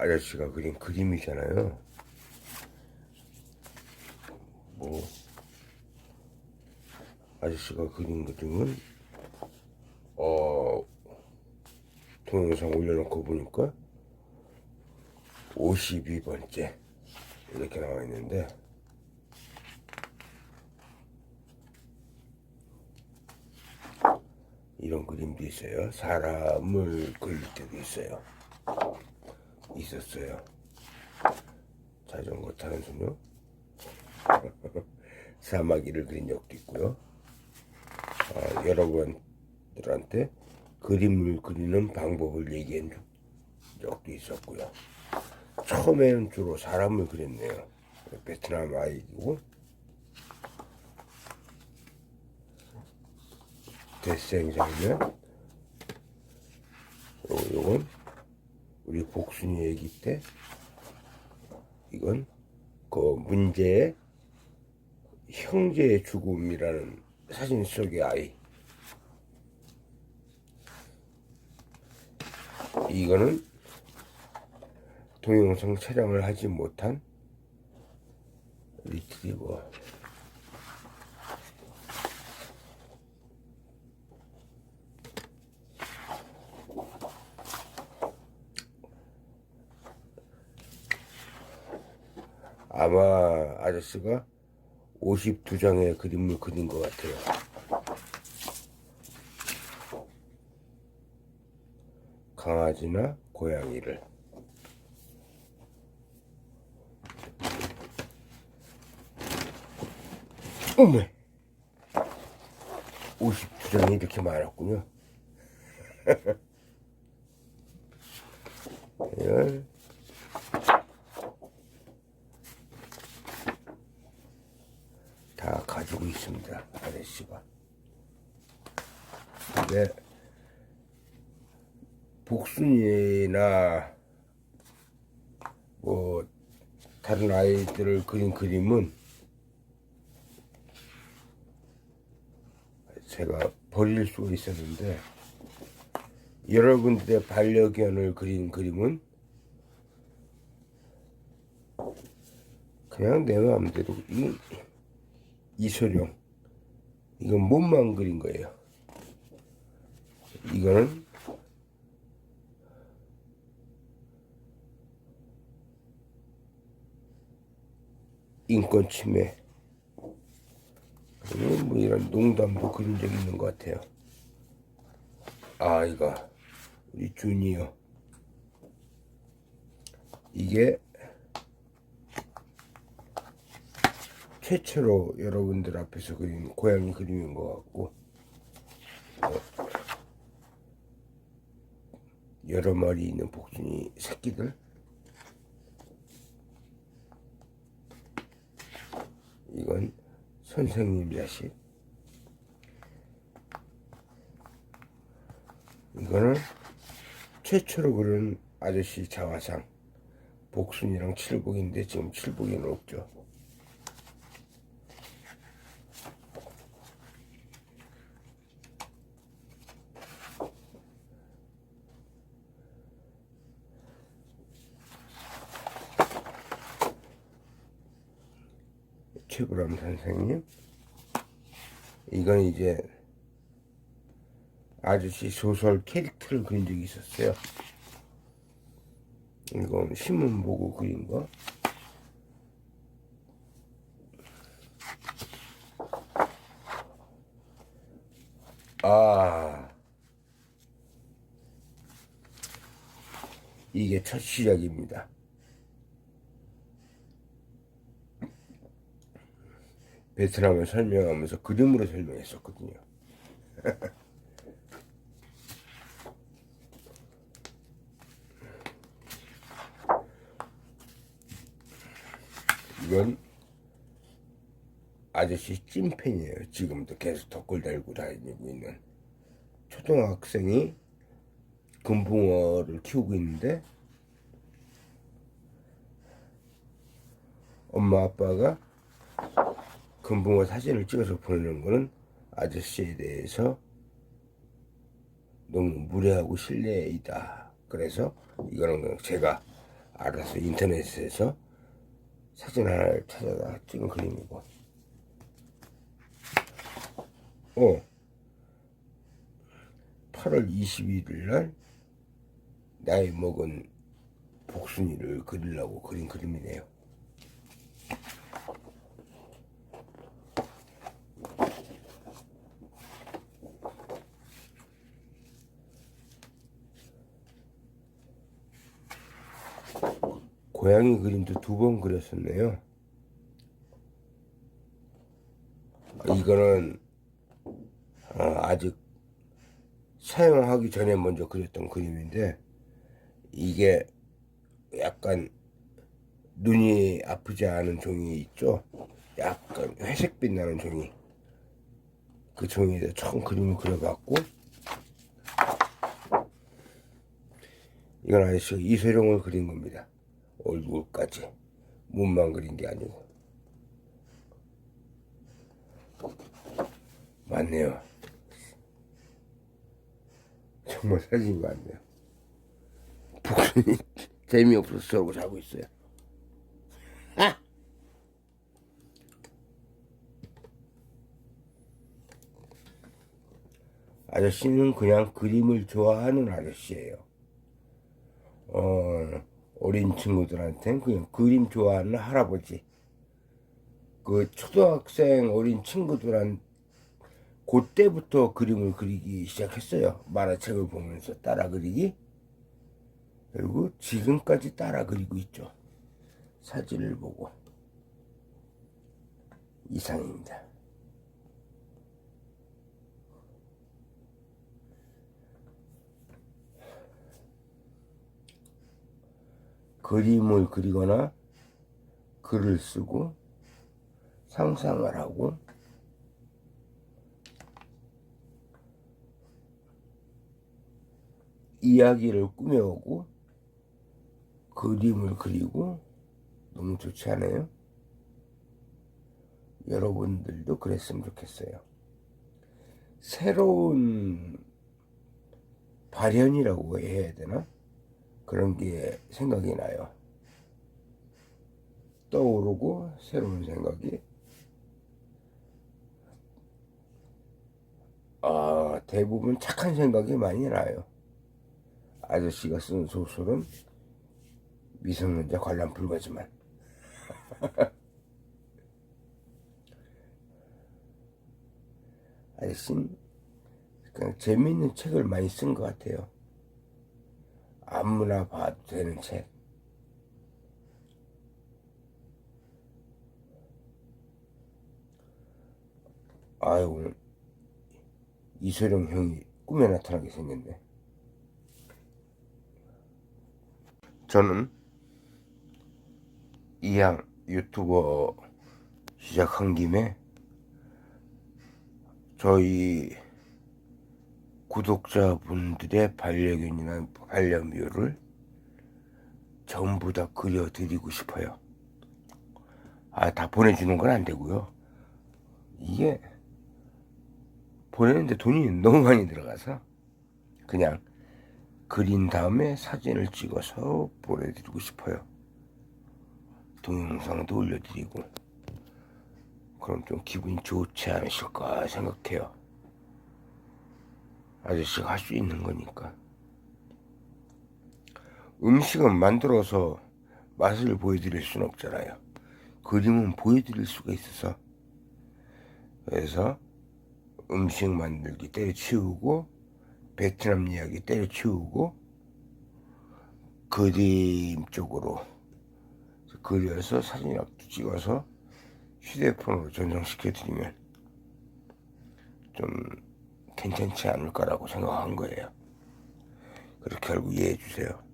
아저씨가 그린 그림이잖아요. 뭐 아저씨가 그린 그림은 어 동영상 올려놓고 보니까 52번째 이렇게 나와 있는데 이런 그림도 있어요. 사람을 그릴 때도 있어요. 있었어요. 자전거 타는 소녀. 사마귀를 그린 적도 있고요. 아, 여러분들한테 그림을 그리는 방법을 얘기한 적도 있었고요. 처음에는 주로 사람을 그렸네요. 베트남 아이고 데생 장면 요, 요건 우리 복순이 얘기 때 이건 그 문제의 형제의 죽음이라는 사진 속의 아이. 이거는 동영상 촬영을 하지 못한 리트리버 아마 아저씨가 52장의 그림을 그린 것 같아요. 강아지나 고양이를. 어머! 52장이 이렇게 많았군요. 열. 다 가지고 있습니다. 아저씨가. 근데 복순이나 뭐 다른 아이들을 그린 그림은 제가 버릴 수가 있었는데 여러분들의 반려견을 그린 그림은 그냥 내 마음대로 이 이소룡 이건 몸만 그린 거예요. 이거는 인권 침해. 뭐 이런 농담도 그린 적 있는 것 같아요. 아, 이거 우리 주니어. 이게 최초로 여러분들 앞에서 그린 고양이 그림인 것 같고 어, 여러 마리 있는 복순이 새끼들. 이건 선생님 자식. 이거는 최초로 그린 아저씨 자화상. 복순이랑 칠복인데 지금 칠복이는 없죠 최불암 선생님. 이건 이제 아저씨 소설 캐릭터를 그린 적이 있었어요. 이건 신문 보고 그린 거. 아. 이게 첫 시작입니다. 베트남을 설명하면서 그림으로 설명했었거든요. 이건 아저씨 찐팬이에요. 지금도 계속 덧글 달고 다니고 있는 초등학생이 금붕어를 키우고 있는데 엄마 아빠가 금붕어 사진을 찍어서 보내는 거는 아저씨에 대해서 너무 무례하고 실례이다. 그래서 이거는 제가 알아서 인터넷에서 사진 하나를 찾아다 찍은 그림이고 어 8월 21일 날 나이 먹은 복순이를 그리려고 그린 그림이네요. 고양이 그림도 두 번 그렸었네요. 이거는 어, 아직 사용하기 전에 먼저 그렸던 그림인데 이게 약간 눈이 아프지 않은 종이 있죠? 약간 회색빛 나는 종이 그 종이에다 처음 그림을 그려봤고 이건 아저씨가 이소룡을 그린 겁니다. 얼굴까지 몸만 그린 게 아니고 맞네요. 정말 사진이 많네요. 복순이 재미없어서 저러고 자고 있어요. 아! 아저씨는 그냥 그림을 좋아하는 아저씨예요. 어, 어린 친구들한테는 그냥 그림 좋아하는 할아버지. 그 초등학생 어린 친구들한 그때부터 그림을 그리기 시작했어요. 만화책을 보면서 따라 그리기. 그리고 지금까지 따라 그리고 있죠. 사진을 보고. 이상입니다. 그림을 그리거나 글을 쓰고 상상을 하고 이야기를 꾸며오고 그림을 그리고 너무 좋지 않아요? 여러분들도 그랬으면 좋겠어요. 새로운 발현이라고 해야 되나? 그런 게 생각이 나요. 떠오르고 새로운 생각이 아 대부분 착한 생각이 많이 나요. 아저씨가 쓴 소설은 미성년자 관람 불가지만 아저씨는 그냥 재미있는 책을 많이 쓴 것 같아요. 아무나 봐도 되는 책. 오늘 이소룡 형이 꿈에 나타나게 생겼네. 저는 이양 유튜버 시작한 김에 저희 구독자분들의 반려견이나 반려묘를 전부 다 그려드리고 싶어요. 아, 다 보내주는 건 안 되고요. 이게 보내는데 돈이 너무 많이 들어가서 그냥 그린 다음에 사진을 찍어서 보내드리고 싶어요. 동영상도 올려드리고 그럼 좀 기분이 좋지 않으실까 생각해요. 아저씨가 할 수 있는 거니까. 음식은 만들어서 맛을 보여드릴 수는 없잖아요. 그림은 보여드릴 수가 있어서. 그래서 음식 만들기 때려치우고, 베트남 이야기 때려치우고, 그림 쪽으로 그려서 사진이라도 찍어서 휴대폰으로 전송시켜드리면 좀 괜찮지 않을까라고 생각한 거예요. 그렇게 알고 이해해 주세요.